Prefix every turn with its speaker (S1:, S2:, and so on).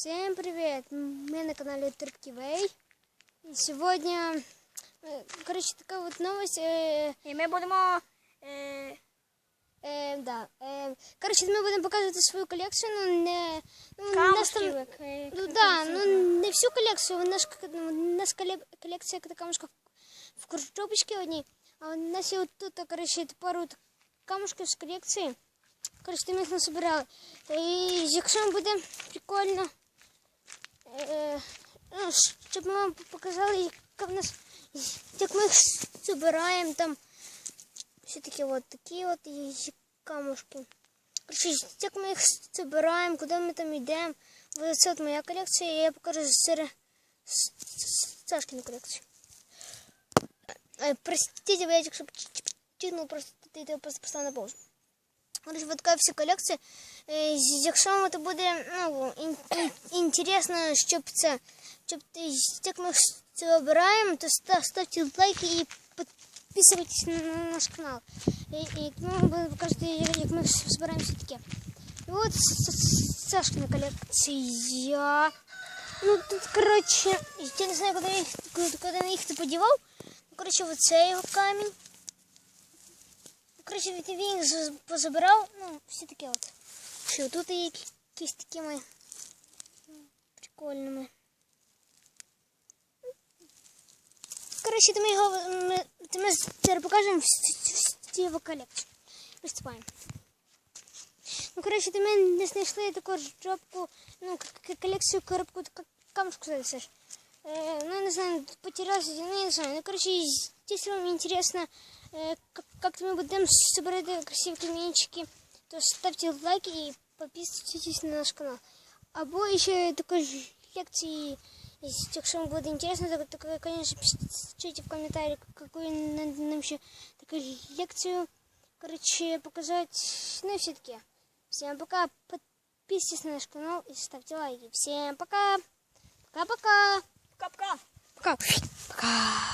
S1: Всем привет! Мы на канале Трипкивей. И сегодня, э, короче, такая вот новость. э,
S2: І ми будемо. Е,
S1: э, да, э, короче, мы будем показывать свою коллекцию, но не... Ну, у нас там-
S2: камушки. е,
S1: ну да, ну не всю коллекцию. У нас, как- ну, у нас коле- коллекция как камушков в коробочке одній. А у нас є от тут, короче, пару от камушків з колекції. Короче, ми їх насобирали. І якщо вам буде прикольно, е, ну, щоб ми вам показали, яка в нас, як ми їх збираємо, там всі такі от такі от камушки. Короче, як ми їх збираємо, куди ми там йдемо. Це от моя колекція, я покажу зараз Сашкину колекцію. Простите, я тільки що читнув, просто ти поставив на паузу. Така колекція. Е, Якщо вам це буде ну, ін- ін- інтересно, щоб це, щоб ти- як ми це обираємо, то ставте лайки і підписуйтесь на, на наш канал. І, ну, ви покажете, як як ми збираємо все таке. І от Сашкина колекція. Ну тут, коротше, я не знаю, куди куди, куди я їх подівав. Ну, коротше, оце його камінь. Коротше, від він позабирав, ну, всі таке от. Що тут є які- якісь такими прикольними. Коротше, ми його ми, ми зараз покажемо всі його колекцію. Приступаємо. Ну, коротше, ми не знайшли таку жопку, ну, колекцію коробку, камушку сказать, Э, ну, я не знаю, потерялся, ну, я не знаю. Ну, короче, если вам интересно, э, как, как мы будем собирать красивые каменчики, то ставьте лайки и подписывайтесь на наш канал. Або еще такой лекции, если вам будет интересно, то, то, конечно, пишите в комментариях, какую нам нам еще такую лекцию, короче, показать. Ну и все-таки. Всем пока, подписывайтесь на наш канал и ставьте лайки. Всем пока! Пока-пока!
S2: Капка.
S1: Пока! Пока!